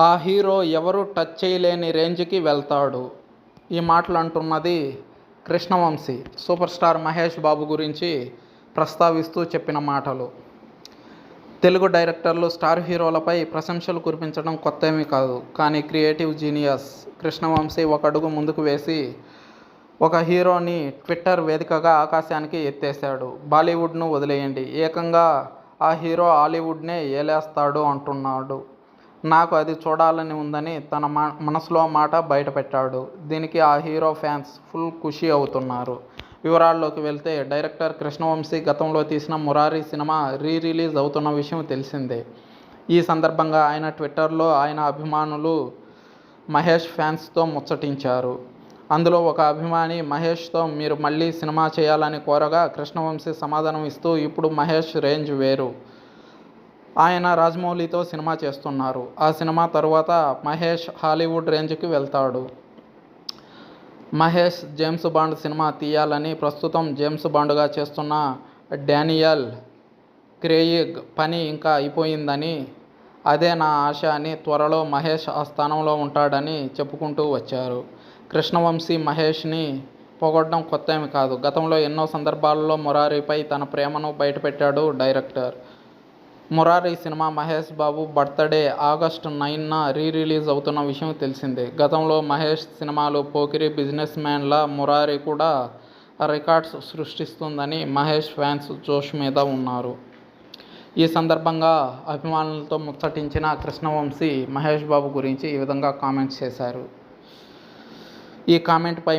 ఆ హీరో ఎవరు టచ్ చేయలేని రేంజ్కి వెళ్తాడు. ఈ మాటలు అంటున్నది కృష్ణవంశీ సూపర్ స్టార్ మహేష్ బాబు గురించి ప్రస్తావిస్తూ చెప్పిన మాటలు. తెలుగు డైరెక్టర్లు స్టార్ హీరోలపై ప్రశంసలు కురిపించడం కొత్త ఏమీ కాదు. కానీ క్రియేటివ్ జీనియస్ కృష్ణవంశీ ఒక అడుగు ముందుకు వేసి ఒక హీరోని ట్విట్టర్ వేదికగా ఆకాశానికి ఎత్తేశాడు. బాలీవుడ్ను వదిలేయండి. ఏకంగా ఆ హీరో హాలీవుడ్నే ఏలేస్తాడు అంటున్నాడు. నాకు అది చూడాలని ఉందని తన మా మనసులో మాట బయటపెట్టాడు. దీనికి ఆ హీరో ఫ్యాన్స్ ఫుల్ ఖుషి అవుతున్నారు. వివరాల్లోకి వెళ్తే డైరెక్టర్ కృష్ణవంశీ గతంలో తీసిన మురారి సినిమా రీ రిలీజ్ అవుతున్న విషయం తెలిసిందే. ఈ సందర్భంగా ఆయన ట్విట్టర్లో ఆయన అభిమానులు మహేష్ ఫ్యాన్స్తో ముచ్చటించారు. అందులో ఒక అభిమాని మహేష్తో మీరు మళ్ళీ సినిమా చేయాలని కోరగా కృష్ణవంశీ సమాధానం ఇస్తూ ఇప్పుడు మహేష్ రేంజ్ వేరు. ఆయన రాజమౌళితో సినిమా చేస్తున్నారు. ఆ సినిమా తరువాత మహేష్ హాలీవుడ్ రేంజ్కి వెళ్తాడు. మహేష్ జేమ్స్ బాండ్ సినిమా తీయాలని ప్రస్తుతం జేమ్స్ బాండ్గా చేస్తున్న డానియల్ క్రేయిగ్ పని ఇంకా అయిపోయిందని అదే నా ఆశ అని త్వరలో మహేష్ ఆ స్థానంలో ఉంటాడని చెప్పుకుంటూ వచ్చారు. కృష్ణవంశీ మహేష్ని పొగడ్డం కొత్త ఏమి కాదు. గతంలో ఎన్నో సందర్భాల్లో మురారిపై తన ప్రేమను బయటపెట్టాడు director. Murari cinema Mahesh Babu birthday August నైన్న re release అవుతున్న విషయం తెలిసిందే. గతంలో మహేష్ సినిమాలు పోకిరి బిజినెస్ మ్యాన్ల మురారి కూడా రికార్డ్స్ సృష్టిస్తుందని మహేష్ ఫ్యాన్స్ జోష్ మీద ఉన్నారు. ఈ సందర్భంగా అభిమానులతో ముచ్చటించిన కృష్ణవంశీ మహేష్ బాబు గురించి ఈ విధంగా కామెంట్స్ చేశారు. ఈ కామెంట్పై